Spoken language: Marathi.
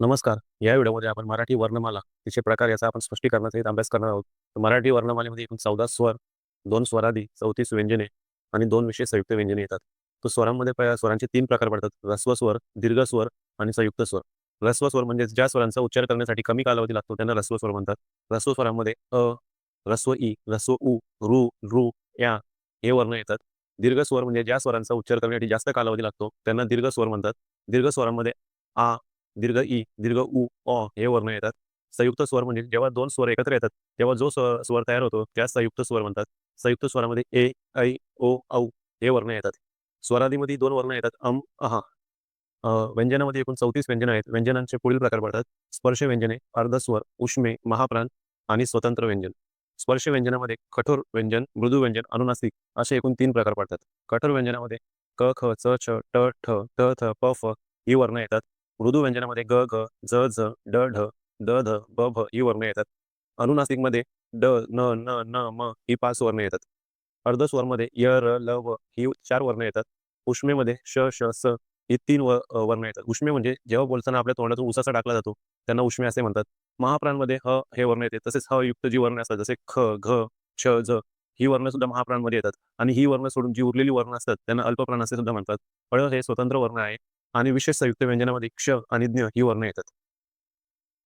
नमस्कार. या व्हिडिओमध्ये आपण मराठी वर्णमाला, तिचे प्रकार याचा आपण स्पष्टीकरणासहित अभ्यास करणार आहोत. तर मराठी वर्णमालेमध्ये एकूण 14 स्वर, दोन स्वरादी, 34 व्यंजने आणि दोन विशेष संयुक्त व्यंजने येतात. तर स्वरांमध्ये स्वरांचे तीन प्रकार पडतात. रस्व स्वर, दीर्घ स्वर आणि संयुक्त स्वर. रस्व स्वर म्हणजे ज्या स्वरांचा उच्चार करण्यासाठी कमी कालावधी लागतो त्यांना रस्व स्वर म्हणतात. रस्व स्वरांमध्ये अ, रस्व इ, रस्व उ, ऋ, रु या हे वर्ण येतात. दीर्घ स्वर म्हणजे ज्या स्वरांचा उच्चार करण्यासाठी जास्त कालावधी लागतो त्यांना दीर्घ स्वर म्हणतात. दीर्घ स्वरांमध्ये आ, दीर्घ ई दीर्घ उ, अ हे वर्ण येतात. संयुक्त स्वर म्हणजे जेव्हा दोन स्वर एकत्र येतात, तेव्हा जो स्व स्वर तयार होतो त्यास संयुक्त स्वर म्हणतात. संयुक्त स्वरामध्ये ए, ऐ, ओ, औ हे वर्ण येतात. स्वरादीमध्ये दोन वर्ण येतात अम, अहा व्यंजनामध्ये एकूण 34 व्यंजनं आहेत. व्यंजनांचे पुढील प्रकार पडतात. स्पर्श व्यंजने, अर्धस्वर, उष्मे, महाप्राण आणि स्वतंत्र व्यंजन. स्पर्श व्यंजनामध्ये कठोर व्यंजन, मृदू व्यंजन, अनुनासिक असे एकूण तीन प्रकार पडतात. कठोर व्यंजनामध्ये क, ख, च, छ, ट, ठ, ट थ, प, फ ही वर्ण येतात. मृदू व्यंजनामध्ये ग, घ, ज, झ, ड, ढ, द, ध, ब, भ ही वर्ण येतात. अनुनासिकमध्ये ड, न, न, न, म ही पाच वर्ण येतात. अर्धस्वरमध्ये य, र, ल, व ही चार वर्ण येतात. उष्मेमध्ये श, श, स ही तीन व वर्ण येतात. उष्मे म्हणजे जेव्हा बोलताना आपल्या तोंडातून उसाचा टाकला जातो त्यांना उष्मे असे म्हणतात. महाप्राणमध्ये ह हे वर्ण येते. तसेच ह युक्त जी वर्ण असतात जसे ख, घ, छ, झ ही वर्ण सुद्धा महाप्राणमध्ये येतात आणि ही वर्ण सोडून जी उरलेली वर्ण असतात त्यांना अल्पप्राण असे सुद्धा म्हणतात. ळ हे स्वतंत्र वर्ण आहे आणि विशेष संयुक्त व्यंजनामध्ये क्ष आणि ज्ञ ही वर्ण येतात.